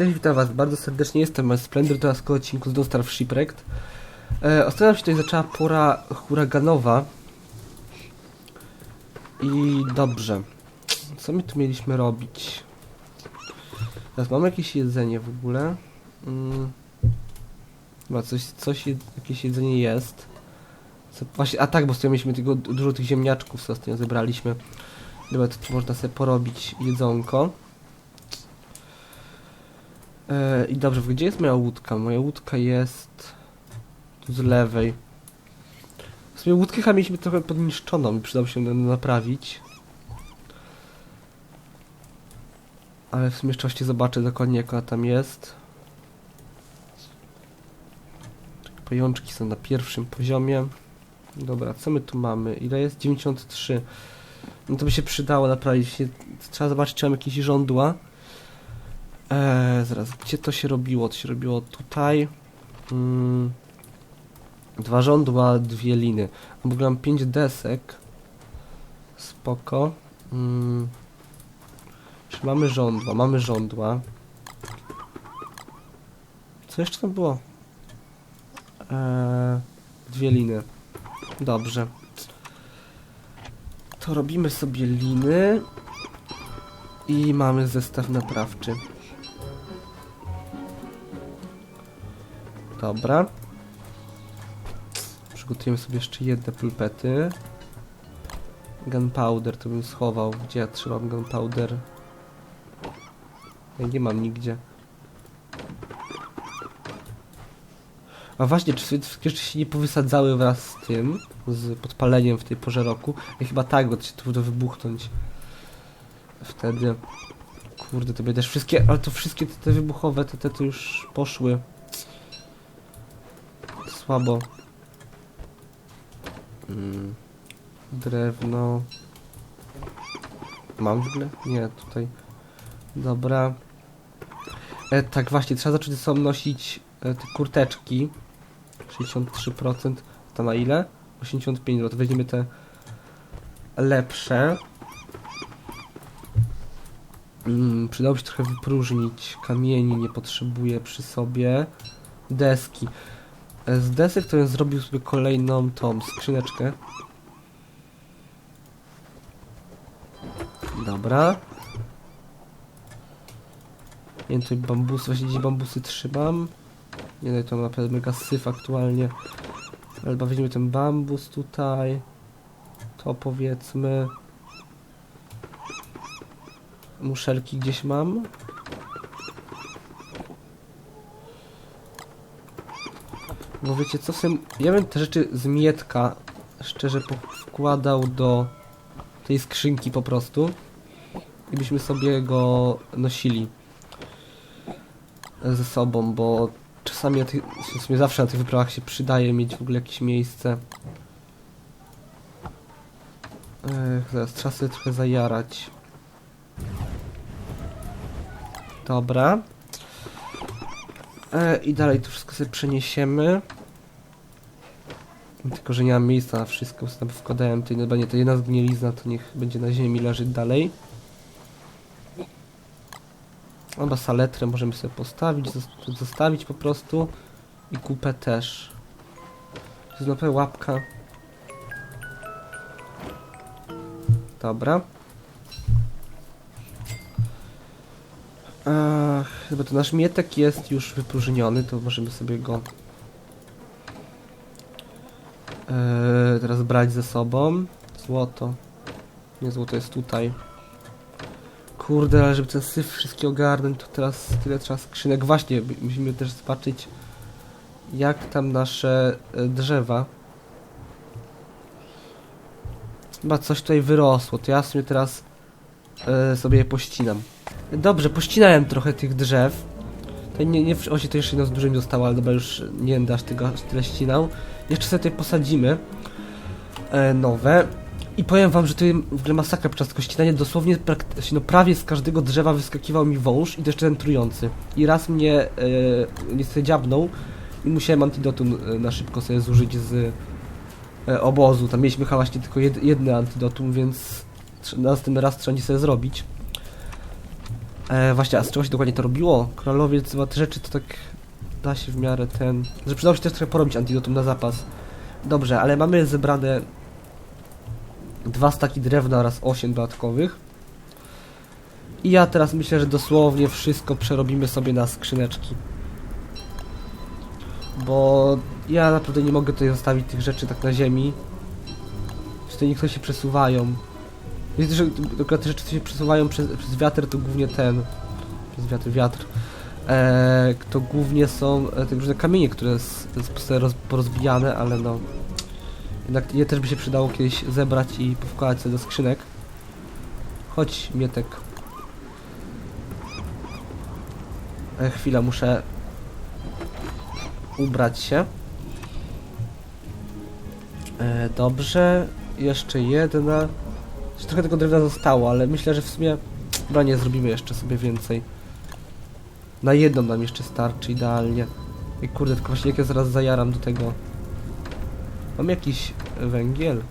Cześć, witam was bardzo serdecznie, jestem Splendor, to nas odcinku z Don't Starve Shipwrecked. E, ostatnio się tutaj zaczęła pora huraganowa. I dobrze. Co my tu mieliśmy robić? Teraz mamy jakieś jedzenie w ogóle. Mm. Chyba coś, coś, jakieś jedzenie jest. Co, właśnie, a tak, bo tutaj mieliśmy tego, dużo tych ziemniaczków, co ostatnio zebraliśmy. Dobra, to można sobie porobić jedzonko. E, I dobrze, gdzie jest moja łódka? Moja łódka jest tu z lewej. W sumie łódkę chyba mieliśmy trochę podniszczoną i przydało się naprawić. Ale w sumie jeszcze właśnie zobaczę dokładnie jak ona tam jest. Pajączki są na pierwszym poziomie. Dobra, co my tu mamy? Ile jest? 93. No to by się przydało naprawić. Trzeba zobaczyć, czy mam jakieś żądła. Eee, zaraz, gdzie to się robiło? To się robiło tutaj. Mm, dwa żądła, dwie liny. W ogóle mam pięć desek. Spoko. Mm, czy mamy żądła? Mamy żądła. Co jeszcze tam było? Eee, dwie liny. Dobrze. To robimy sobie liny. I mamy zestaw naprawczy. Dobra. Przygotujemy sobie jeszcze jedne pulpety. Gunpowder to bym schował. Gdzie ja trzymam gunpowder? Ja nie mam nigdzie. A właśnie, czy rzeczy się nie powysadzały wraz z tym? Z podpaleniem w tej porze roku? Ja chyba tak, bo to się powinno wybuchnąć. Wtedy. Kurde, to będzie też wszystkie, ale to wszystkie te, te wybuchowe, te, te to już poszły. Słabo. Mm. Drewno. Mam w ogóle? Nie, tutaj. Dobra. E, tak właśnie, trzeba zacząć ze sobą nosić e, te kurteczki. 63%. To na ile? 85, no to weźmiemy te lepsze. Mm, przydałoby się trochę wypróżnić. Kamieni nie potrzebuję przy sobie. Deski. Z desek to bym zrobił sobie kolejną tą skrzyneczkę. Dobra. Nie wiem, tutaj bambusy, właśnie gdzieś bambusy trzymam. Nie no, to naprawdę mega syf aktualnie. Chyba weźmiemy ten bambus tutaj. To powiedzmy. Muszelki gdzieś mam. Bo wiecie co, sobie, ja bym te rzeczy z mietka szczerze wkładał do tej skrzynki po prostu i byśmy sobie go nosili ze sobą, bo czasami na tych, w sumie zawsze na tych wyprawach się przydaje mieć w ogóle jakieś miejsce. Ech, zaraz trzeba sobie trochę zajarać. Dobra. E, I dalej to wszystko sobie przeniesiemy. Tylko, że nie mam miejsca na wszystko, bo tam wkładałem no nie, to jedna zgnilizna, to niech będzie na ziemi leżeć dalej. Chyba saletrę możemy sobie postawić, zos- zostawić po prostu. I kupę też. Znowu łapka. Dobra. Ach, chyba to nasz mietek jest już wypróżniony, to możemy sobie go Eee, teraz brać ze sobą. Złoto. Nie, złoto jest tutaj. Kurde, ale żeby ten syf wszystkie ogarnąć, to teraz tyle trzeba skrzynek. Właśnie, musimy też zobaczyć, jak tam nasze e, drzewa. Chyba coś tutaj wyrosło, to ja sobie teraz e, sobie je pościnam. Dobrze, pościnałem trochę tych drzew. Nie, nie, właśnie to jeszcze jedno z dużym zostało, ale dobra, już nie będę aż tego tyle ścinał. Jeszcze sobie tutaj posadzimy e, nowe. I powiem wam, że to w ogóle masakra podczas tego ścinania. Dosłownie praktycznie, no prawie z każdego drzewa wyskakiwał mi wąż i to jeszcze ten trujący. I raz mnie e, niestety dziabnął i musiałem antidotum e, na szybko sobie zużyć z e, obozu. Tam mieliśmy chyba właśnie tylko jed, jedno antidotum, więc tr- następny raz trzeba nie sobie zrobić. E, właśnie, a z czego się dokładnie to robiło? Królowiec, chyba te rzeczy to tak da się w miarę ten... Że przydało się też trochę porobić antidotum na zapas. Dobrze, ale mamy zebrane dwa staki drewna oraz osiem dodatkowych. I ja teraz myślę, że dosłownie wszystko przerobimy sobie na skrzyneczki. Bo ja naprawdę nie mogę tutaj zostawić tych rzeczy tak na ziemi. Że tutaj niektóre się przesuwają. Widzę, że te rzeczy się przesuwają przez, przez wiatr, to głównie ten... Przez wiatr, wiatr. Eee, to głównie są e, te różne kamienie, które s- s- roz, porozbijane, ale no... Jednak je też by się przydało kiedyś zebrać i powkładać sobie do skrzynek. Chodź, Mietek. E, chwila, muszę ubrać się. E, dobrze, jeszcze jedna. Jeszcze trochę tego drewna zostało, ale myślę, że w sumie chyba nie zrobimy jeszcze sobie więcej. Na jedną nam jeszcze starczy idealnie. I kurde, tylko właśnie jak ja zaraz zajaram do tego. Mam jakiś węgiel?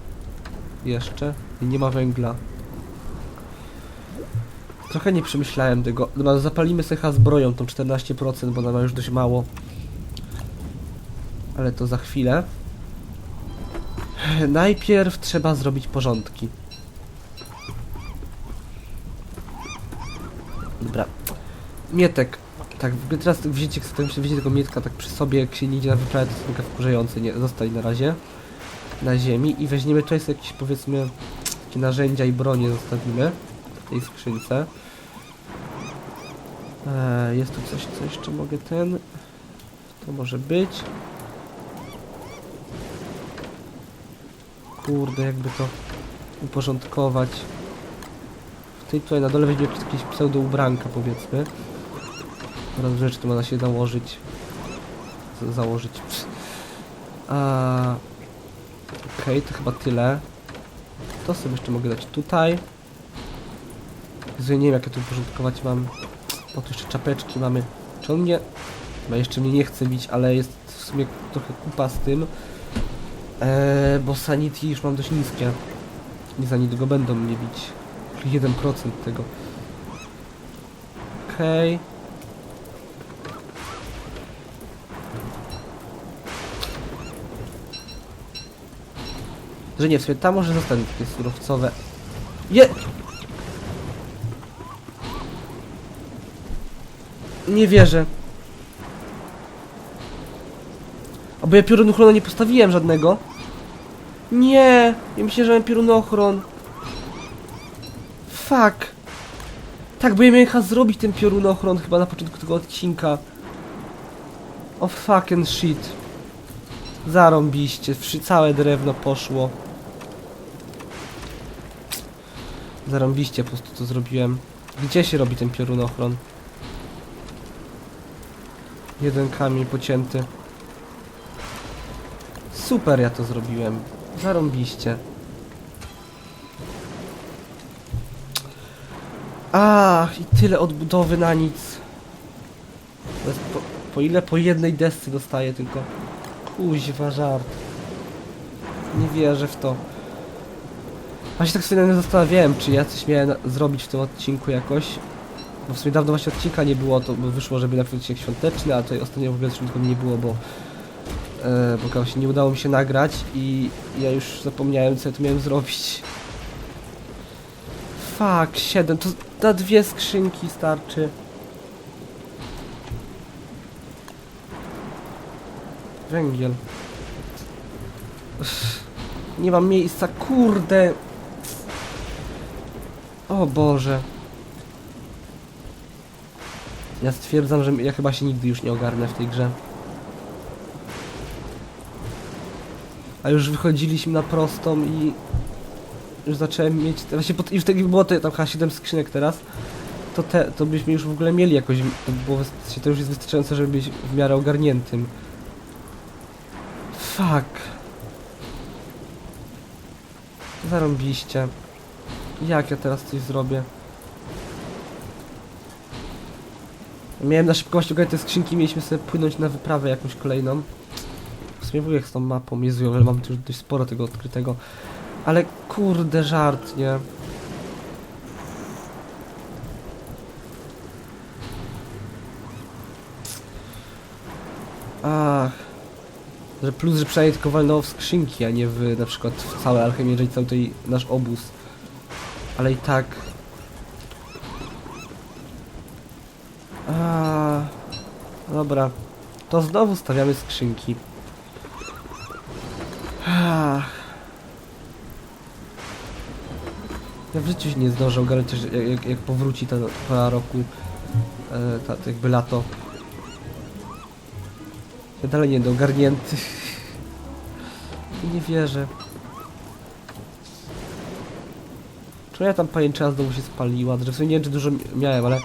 Jeszcze? I nie ma węgla. Trochę nie przemyślałem tego. Dobra, zapalimy sobie chyba zbroją tą 14%, bo ona ma już dość mało. Ale to za chwilę. Najpierw trzeba zrobić porządki. Dobra. Mietek. Tak, teraz wzięcie, tak myślę, wzięcie tego mietka tak przy sobie, jak się nie idzie na wyprawę, to jest trochę wkurzające. Nie, zostań na razie. Na ziemi i weźmiemy tutaj sobie jakieś, powiedzmy, takie narzędzia i bronie zostawimy w tej skrzynce. Eee, jest tu coś, co jeszcze mogę ten... To może być. Kurde, jakby to uporządkować. W tej tutaj na dole weźmie jakieś, jakieś pseudo ubranka powiedzmy. Oraz rzeczy to można się nałożyć. Z założyć. A... Okej, to chyba tyle. To sobie jeszcze mogę dać tutaj. Ja nie wiem jak ja tu uporządkować mam. O, tu jeszcze czapeczki mamy. Czy on mnie... Chyba jeszcze mnie nie chce bić, ale jest w sumie trochę kupa z tym. Eee, bo sanity już mam dość niskie. Nie za niedługo będą mnie bić. Tylko 1% tego. Okej. Że nie, w sumie tam może zostaną takie surowcowe. Je! Nie wierzę. A bo ja piorunochronę nie postawiłem żadnego. Nie! Ja myślę, że mam piorunochron. Fuck. Tak, bo ja miałem chyba zrobić ten piorunochron chyba na początku tego odcinka. O fucking shit. Zarąbiście, całe drewno poszło. Zarąbiście po prostu to zrobiłem. Gdzie się robi ten piorunochron? Jeden kamień pocięty. Super ja to zrobiłem. Zarąbiście. Ach, i tyle odbudowy na nic. Po, po ile? Po jednej desce dostaję tylko. Kuźwa, żart. Nie wierzę w to. Właśnie tak sobie zastanawiałem, czy ja coś miałem zrobić w tym odcinku jakoś. Bo w sumie dawno właśnie odcinka nie było, to wyszło, żeby na przykład odcinek świąteczny, a tutaj ostatnio w ogóle tego nie było, bo e, bo właśnie nie udało mi się nagrać i ja już zapomniałem co ja tu miałem zrobić. Fuck, 7, to na dwie skrzynki starczy. Węgiel. Uff, Nie mam miejsca, kurde. O Boże. Ja stwierdzam, że ja chyba się nigdy już nie ogarnę w tej grze. A już wychodziliśmy na prostą i już zacząłem mieć, właśnie po, już tak było te, tam chyba 7 skrzynek teraz, to te, to byśmy już w ogóle mieli jakoś, to, było, to już jest wystarczające, żeby być w miarę ogarniętym. Fuck. Zarąbiście. Jak ja teraz coś zrobię? Miałem na szybkość ogarnąć te skrzynki, mieliśmy sobie płynąć na wyprawę jakąś kolejną. W sumie wujek z tą mapą, Jezu, ale mam tu już dość sporo tego odkrytego. Ale kurde żart, nie? Ach. Że plus, że przynajmniej tylko walnęło w skrzynki, a nie w na przykład w całe alchemii, jeżeli cały tutaj nasz obóz. Ale i tak. Dobra. To znowu stawiamy skrzynki. Ja w życiu się nie zdążę ogarnąć, jak, jak, powróci ta pora roku, e, ta, jakby lato. Ja dalej nie ogarnięty. nie wierzę. Czemu ja tam pajęczyna znowu się spaliła? Że w sumie nie wiem, czy dużo mi- miałem, ale...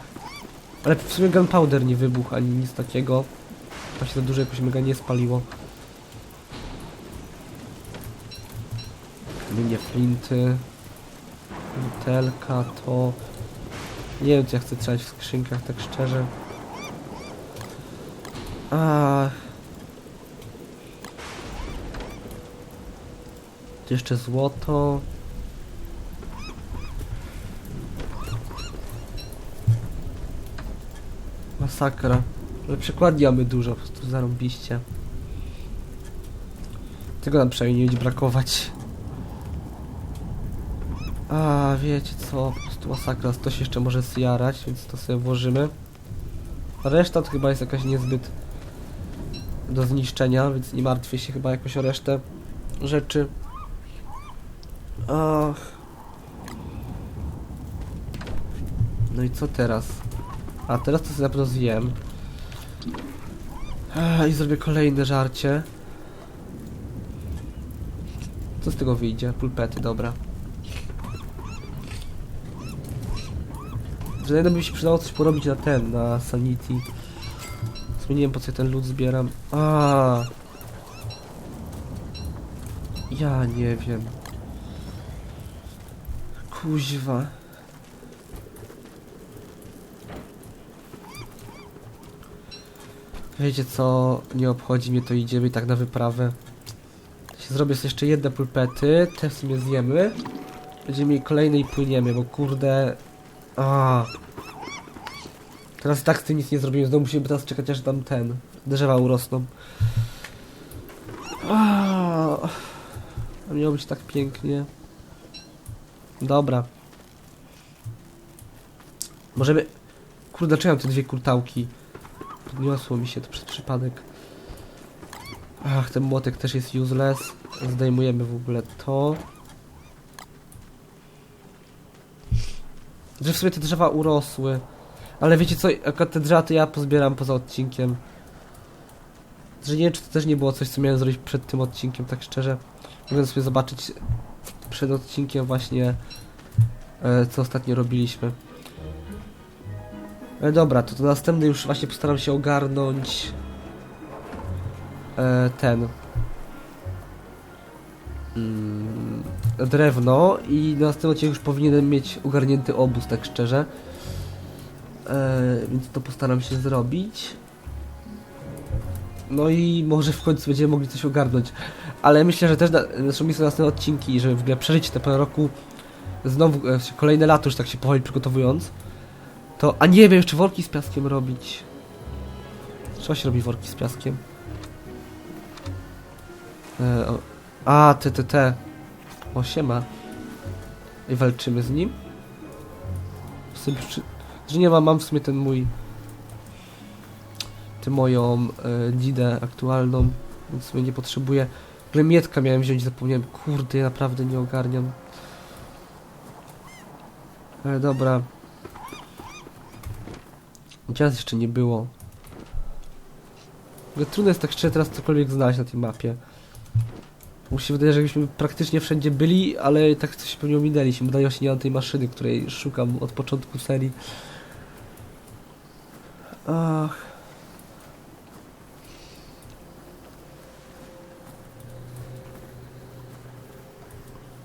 Ale w sumie gunpowder nie wybuchł, ani nic takiego. Tam się za dużo jakoś mega nie spaliło. Linie flinty. Butelka to... Nie wiem, co ja chcę trzymać w skrzynkach, tak szczerze. Ach. Tu jeszcze złoto. Masakra. Ale przykładnie mamy dużo, po prostu zarąbiście. Tego nam przynajmniej nie będzie brakować. A wiecie co, po prostu masakra, to się jeszcze może zjarać, więc to sobie włożymy. Reszta to chyba jest jakaś niezbyt do zniszczenia, więc nie martwię się chyba jakoś o resztę rzeczy. Ach. No i co teraz? A teraz to sobie na zjem. I zrobię kolejne żarcie. Co z tego wyjdzie? Pulpety, dobra. Że by mi się przydało coś porobić na ten, na sanity. Wiem po co ten lód zbieram. A. Ja nie wiem. Kuźwa. Wiecie co, nie obchodzi mnie to idziemy i tak na wyprawę. Zrobię sobie jeszcze jedne pulpety, te w sumie zjemy. Będziemy mieli kolejne i płyniemy, bo kurde... A. Teraz tak z tym nic nie zrobimy, znowu musimy teraz czekać aż tam ten... Drzewa urosną. A miało być tak pięknie. Dobra. Możemy... Kurde, dlaczego mam te dwie kurtałki? Podniosło mi się to przez przypadek. Ach, ten młotek też jest useless. Zdejmujemy w ogóle to. Że w sumie te drzewa urosły. Ale wiecie co, te drzewa to ja pozbieram poza odcinkiem. Że nie wiem, czy to też nie było coś, co miałem zrobić przed tym odcinkiem, tak szczerze. Mogę sobie zobaczyć przed odcinkiem właśnie, e, co ostatnio robiliśmy. E, dobra, to, to następny już właśnie postaram się ogarnąć e, ten mm, drewno i na następnym odcinku już powinienem mieć ogarnięty obóz, tak szczerze. E, więc to postaram się zrobić. No i może w końcu będziemy mogli coś ogarnąć. Ale myślę, że też na, zresztą mi są następne odcinki, żeby w ogóle przeżyć te pół roku znowu e, kolejne lato już tak się powoli przygotowując. To, a nie wiem, jeszcze worki z piaskiem robić. Trzeba się robi worki z piaskiem. E, o, a, te, te, te. O, siema. I walczymy z nim. W sumie, przy, że nie mam, mam w sumie ten mój... Tę moją e, dzidę aktualną, więc sumie nie potrzebuję. W ogóle mietka miałem wziąć, zapomniałem. Kurde, ja naprawdę nie ogarniam. Ale dobra. Gdzie jeszcze nie było? Ogóle trudno jest tak szczerze teraz cokolwiek znaleźć na tej mapie. Bo się wydaje, że jakbyśmy praktycznie wszędzie byli, ale tak coś pewnie ominęliśmy. Wydaje się nie mam tej maszyny, której szukam od początku serii. Ach.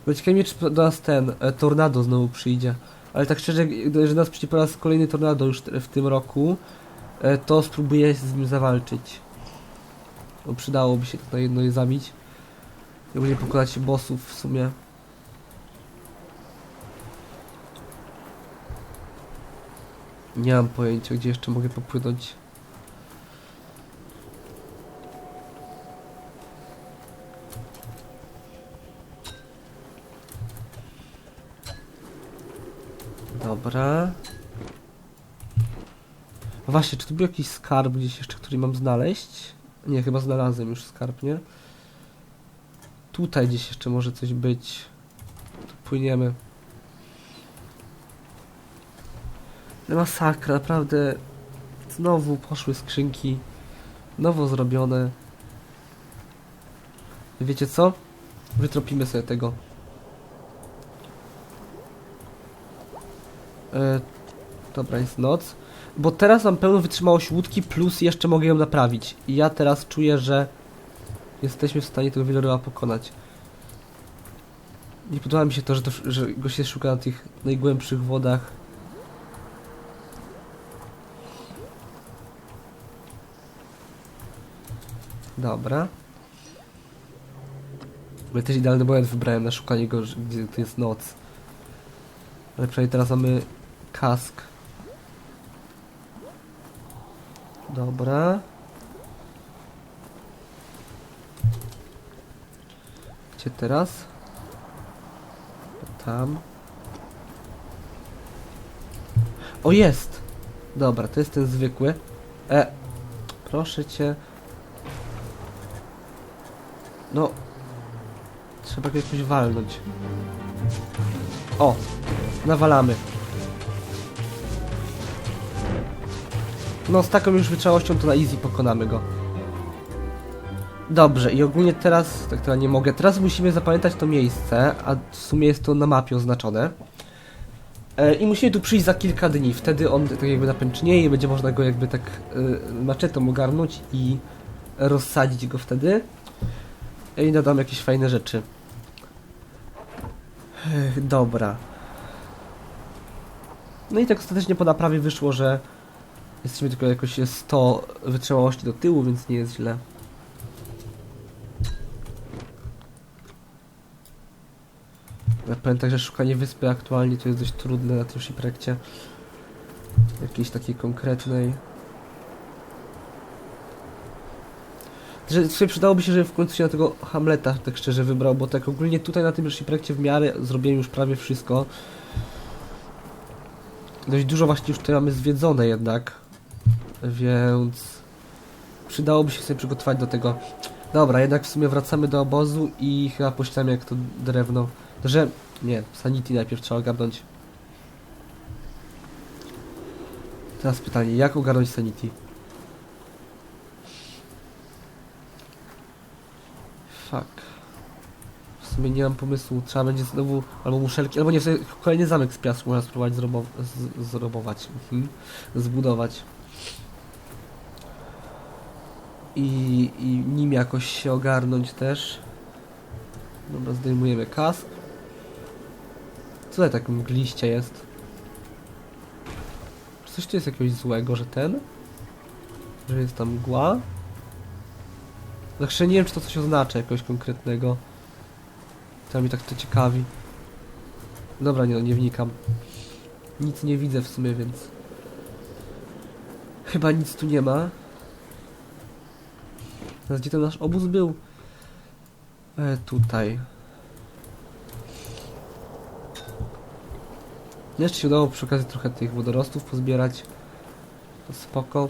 Bo ciekawe mnie, czy do nas ten e, tornado znowu przyjdzie. Ale tak szczerze, że nas przyjdzie po raz kolejny tornado już w tym roku, e, to spróbuję z nim zawalczyć. Bo przydałoby się to jedno je zabić. Jak będzie pokonać bossów w sumie. Nie mam pojęcia, gdzie jeszcze mogę popłynąć. Dobra. A Właśnie, czy tu był jakiś skarb gdzieś jeszcze, który mam znaleźć? Nie, chyba znalazłem już skarb, nie? Tutaj gdzieś jeszcze może coś być. Tu płyniemy. Ale Masakra, naprawdę. Znowu poszły skrzynki. Nowo zrobione. Wiecie co? Wytropimy sobie tego. E, dobra, jest noc. Bo teraz mam pełną wytrzymałość łódki, plus jeszcze mogę ją naprawić. I ja teraz czuję, że jesteśmy w stanie tego wieloryba pokonać. Nie podoba mi się to, że, to, że go się szuka na tych najgłębszych wodach. Dobra. Ale też idealny moment wybrałem na szukanie go, gdzie to jest noc. Ale przynajmniej teraz mamy kask. Dobra. Gdzie teraz? Tam. O, jest! Dobra, to jest ten zwykły. E, proszę cię. No. Trzeba go jakoś walnąć. O! Nawalamy. No z taką już wytrzymałością to na easy pokonamy go. Dobrze, i ogólnie teraz, tak to ja nie mogę, teraz musimy zapamiętać to miejsce, a w sumie jest to na mapie oznaczone. E, I musimy tu przyjść za kilka dni, wtedy on tak jakby napęcznieje będzie można go jakby tak y, maczetą ogarnąć i rozsadzić go wtedy. E, I dodam jakieś fajne rzeczy. Ech, dobra. No i tak ostatecznie po naprawie wyszło, że jesteśmy tylko jakoś 100 wytrzymałości do tyłu, więc nie jest źle. Ja powiem tak, że szukanie wyspy aktualnie to jest dość trudne na tym shipwreckcie. Jakiejś takiej konkretnej. Że sobie przydałoby się, żeby w końcu się na tego Hamleta tak szczerze wybrał, bo tak ogólnie tutaj na tym shipwreckcie w miarę zrobiłem już prawie wszystko. Dość dużo właśnie już tutaj mamy zwiedzone jednak. Więc przydałoby się sobie przygotować do tego. Dobra, jednak w sumie wracamy do obozu i chyba poślemy jak to drewno. Że nie, sanity najpierw trzeba ogarnąć. Teraz pytanie, jak ogarnąć sanity? Fuck. W sumie nie mam pomysłu, trzeba będzie znowu albo muszelki, albo nie, kolejny zamek z piasku można spróbować zrobować, mhm. zbudować. I, I nim jakoś się ogarnąć też. Dobra, zdejmujemy kask. Co tutaj tak mgliście jest? Czy coś tu jest jakiegoś złego, że ten? Że jest tam mgła? Także nie wiem, czy to coś oznacza jakiegoś konkretnego. To mi tak to ciekawi. Dobra, nie, no, nie wnikam. Nic nie widzę w sumie, więc... Chyba nic tu nie ma. Teraz gdzie ten nasz obóz był? E, tutaj. Jeszcze się udało przy okazji trochę tych wodorostów pozbierać. To spoko.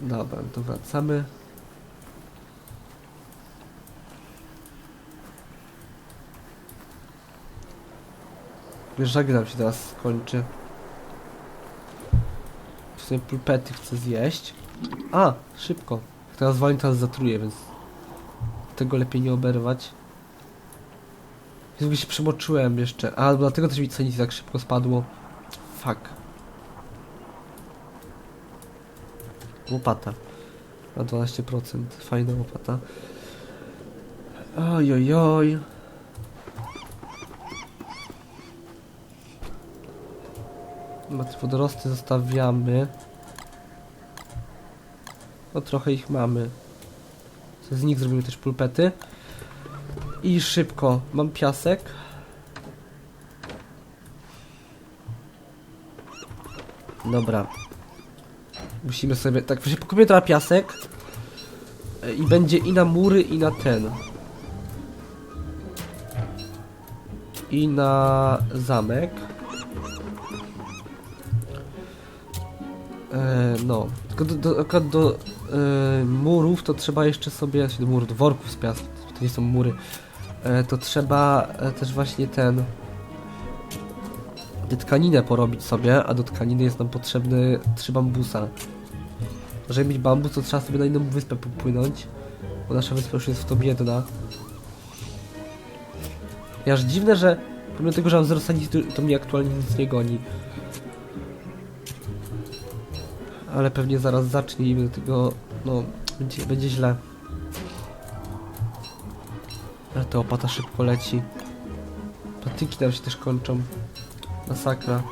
Dobra, to wracamy. Żagle nam się teraz skończy. W sumie pulpety chcę zjeść. A, szybko. Teraz woli, teraz zatruję, więc tego lepiej nie oberwać. Jezu, się przemoczyłem jeszcze. A, dlatego też mi cenit tak szybko spadło. Fuck. Łopata. Na 12%. Fajna łopata. Oj, oj, oj. No te wodorosty zostawiamy. No trochę ich mamy. Z nich zrobimy też pulpety. I szybko. Mam piasek. Dobra. Musimy sobie... Tak, właśnie pokupimy teraz piasek. E, I będzie i na mury, i na ten. i na zamek. E, no, tylko do, do, do e, murów to trzeba jeszcze sobie, znaczy do murów, do worków z piasku, to nie są mury, e, to trzeba e, też właśnie ten tę tkaninę porobić sobie, a do tkaniny jest nam potrzebny trzy bambusa. Żeby mieć bambus, to trzeba sobie na inną wyspę popłynąć, bo nasza wyspa już jest w to biedna. I aż dziwne, że pomimo tego, że mam zero to mnie aktualnie nic nie goni. Ale pewnie zaraz zacznie do tego, no, będzie, będzie źle. Ale to opata szybko leci. Patyki tam się też kończą. Masakra.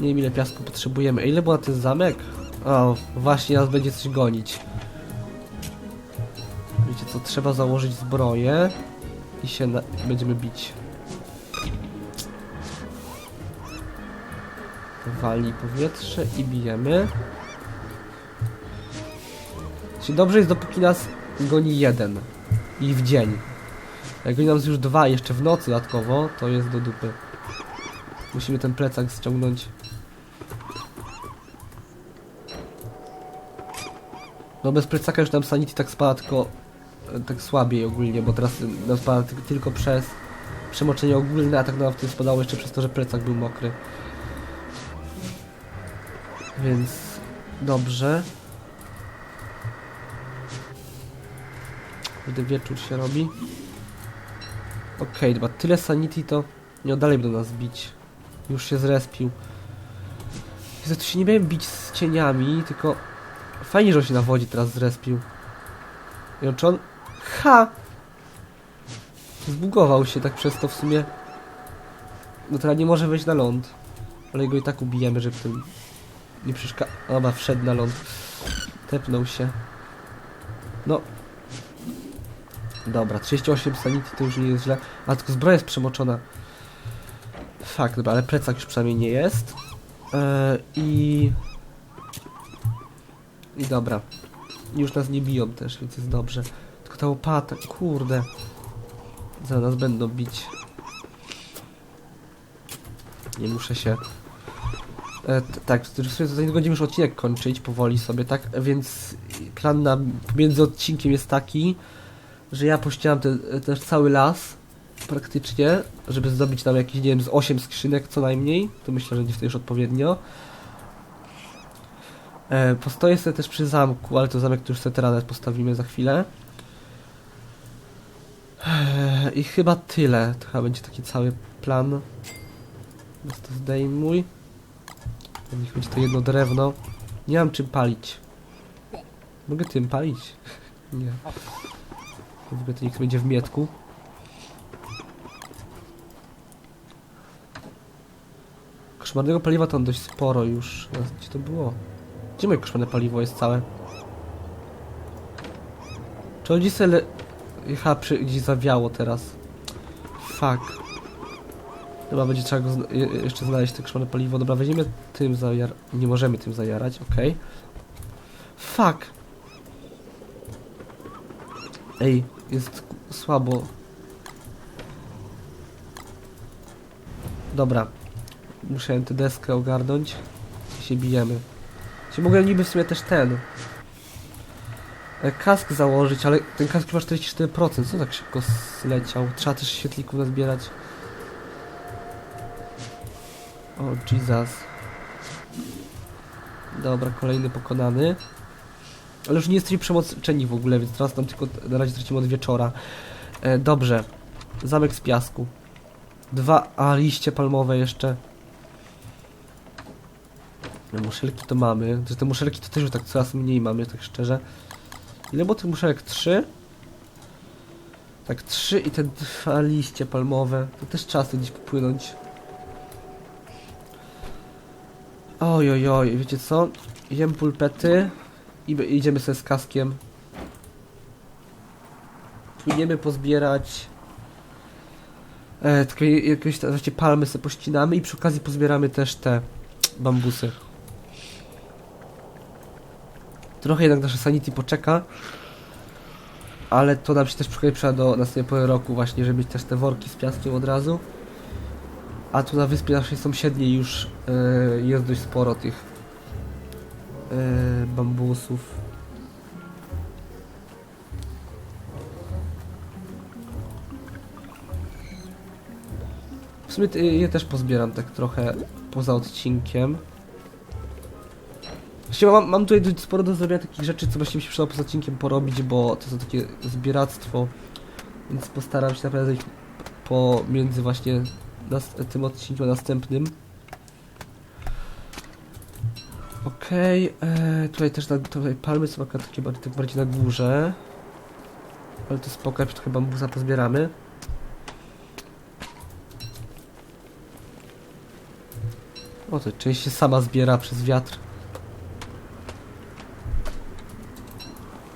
Nie wiem ile piasku potrzebujemy. Ile było na ten zamek? O, właśnie nas będzie coś gonić. Wiecie co, trzeba założyć zbroję i się będziemy bić. Wali powietrze i bijemy. Czyli dobrze jest dopóki nas goni jeden. I w dzień. Jak goni nas już dwa jeszcze w nocy dodatkowo, to jest do dupy. Musimy ten plecak ściągnąć. No bez plecaka już nam sanity tak spada tylko e, tak słabiej ogólnie, bo teraz nam spada ty tylko przez przemoczenie ogólne, a tak naprawdę spadało jeszcze przez to, że plecak był mokry. Więc dobrze. Gdy wieczór się robi. Okej, okay, tyle sanity to nie dalej będą nas bić. Już się zrespił. Jezu, tu się nie miałem bić z cieniami, tylko fajnie, że on się na wodzie teraz zrespił. I on, czy on... Ha! Zbugował się tak przez to w sumie. No teraz nie może wejść na ląd. Ale go i tak ubijemy, żeby tym nie przeszkadzał. Dobra, wszedł na ląd. Tepnął się. No. Dobra, 38 sanity to już nie jest źle. A tylko zbroja jest przemoczona. Fakt, dobra, ale plecak już przynajmniej nie jest. Eee, I... I dobra. Już nas nie biją też, więc jest dobrze. Tylko ta łopata, kurde. Za nas będą bić. Nie muszę się... E, tak, w za niedługo będziemy już odcinek kończyć powoli sobie, tak? Więc plan na między odcinkiem jest taki, że ja pościeram ten, ten cały las praktycznie, żeby zdobyć tam jakieś, nie wiem, z 8 skrzynek co najmniej. To myślę, że będzie wtedy już odpowiednio. E, postoję sobie też przy zamku, ale to zamek to już sobie teraz postawimy za chwilę. E, I chyba tyle. To chyba będzie taki cały plan. Teraz to zdejmuj. Niech będzie to jedno drewno. Nie mam czym palić. Mogę tym palić? Nie. W ogóle to niech będzie w mietku. Koszmarnego paliwa to dość sporo już. Gdzie to było? Gdzie moje koszmarne paliwo jest całe? Czy on gdzieś sobie... Le... Przy... gdzieś zawiało teraz. Fuck. Chyba będzie trzeba go zna je- jeszcze znaleźć te koszmarne paliwo. Dobra, weźmiemy tym zajar... Nie możemy tym zajarać, okej. Fuck. Ej, jest słabo. Dobra. Muszę tę deskę ogarnąć. I się bijemy. Czy mogę niby w sumie też ten. e, Kask założyć, ale ten kask ma 44%. Co tak szybko zleciał? Trzeba też świetlików nazbierać. O, Jesus. Dobra, kolejny pokonany. Ale już nie jesteśmy przemoczeni w ogóle, więc teraz tam tylko na razie tracimy od wieczora. E, dobrze. Zamek z piasku. Dwa, a liście palmowe jeszcze. No, Muszelki to mamy. Te- Te muszelki to też już tak coraz mniej mamy, tak szczerze. Ile było tych muszelek? Trzy? Tak, trzy i te dwa liście palmowe. To też czas gdzieś popłynąć. Oj, oj, oj, wiecie co? Jem pulpety i idziemy sobie z kaskiem. Płyniemy pozbierać. E, je- jakieś właśnie palmy sobie pościnamy i przy okazji pozbieramy też te bambusy. Trochę jednak nasze sanity poczeka. ale to nam się też przyda do następnego roku właśnie, żeby mieć też te worki z piaskiem od razu. A tu na wyspie naszej sąsiedniej już e, jest dość sporo tych e, bambusów. W sumie je też pozbieram tak trochę poza odcinkiem. Właściwie mam, mam tutaj dość sporo do zrobienia takich rzeczy, co właściwie się przydało poza odcinkiem porobić, bo to są takie zbieractwo, więc postaram się naprawdę ich pomiędzy właśnie nas, tym odcinkiem a następnym. Okej, e, tutaj też na, tutaj palmy są akurat takie bardziej, tak bardziej na górze. Ale to spoko, jak trochę bambusa pozbieramy. O, to część się sama zbiera przez wiatr.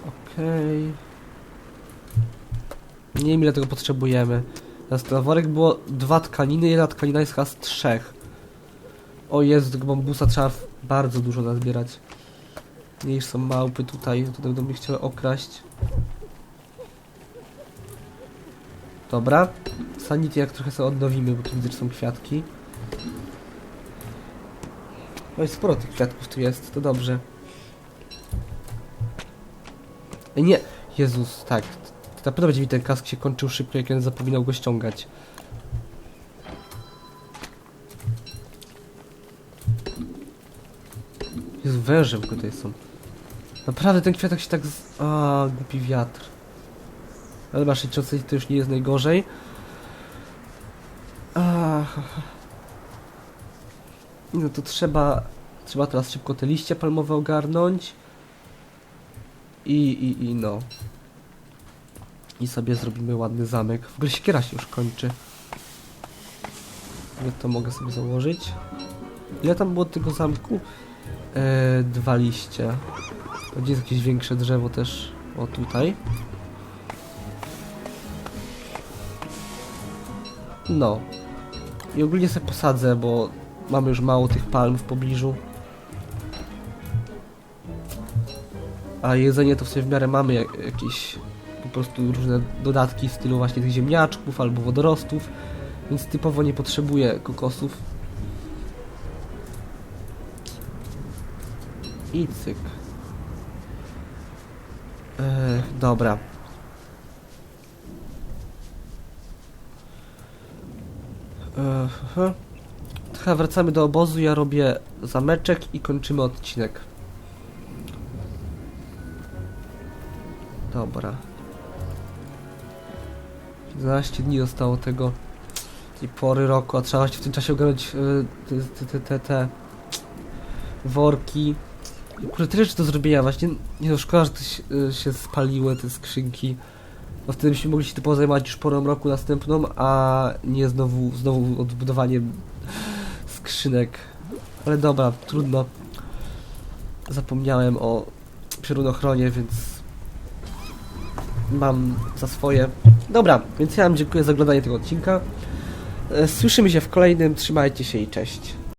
Okej. Nie wiem ile tego potrzebujemy. Teraz na worek było dwa tkaniny, jedna tkanina jest chyba z trzech. O tego bambusa trzeba bardzo dużo nazbierać. Nie już są małpy tutaj, tutaj będą mnie chciały okraść. Dobra. Sanity jak trochę sobie odnowimy, bo tu widzę, że są kwiatki. No i sporo tych kwiatków tu jest, to dobrze. Nie! Jezus, tak. To na pewno będzie mi ten kask się kończył szybko, jak ja zapominał go ściągać. Jezu, węże w ogóle tutaj są. Naprawdę ten kwiatek się tak z... A, głupi wiatr. Ale masz to już nie jest najgorzej. Ach. No to trzeba... Trzeba teraz szybko te liście palmowe ogarnąć. I, i, i no. I sobie zrobimy ładny zamek. W ogóle siekiera się już kończy. Ja to mogę sobie założyć. Ile tam było tego zamku? E, dwa liście. Gdzie jest jakieś większe drzewo też? O, tutaj. No. I ogólnie sobie posadzę, bo mamy już mało tych palm w pobliżu. A jedzenie to w sobie w miarę mamy jak, jakieś prostu różne dodatki w stylu właśnie tych ziemniaczków albo wodorostów, więc typowo nie potrzebuję kokosów. I cyk. Ech, dobra. Aha. Chyba wracamy do obozu, ja robię zameczek i kończymy odcinek. Dobra. 11 dni zostało tego tej pory roku, a trzeba się w tym czasie ogarnąć y, te, te, te, te, worki. I Kurde, tyle rzeczy do zrobienia właśnie. Nie no, szkoda, że się, y, się spaliły te skrzynki. Bo wtedy byśmy mogli się typowo zajmować już porą roku następną, a nie znowu, znowu odbudowaniem skrzynek. Ale dobra, trudno. Zapomniałem o piorunochronie, więc mam za swoje. Dobra, więc ja wam dziękuję za oglądanie tego odcinka. E, Słyszymy się w kolejnym. Trzymajcie się i cześć.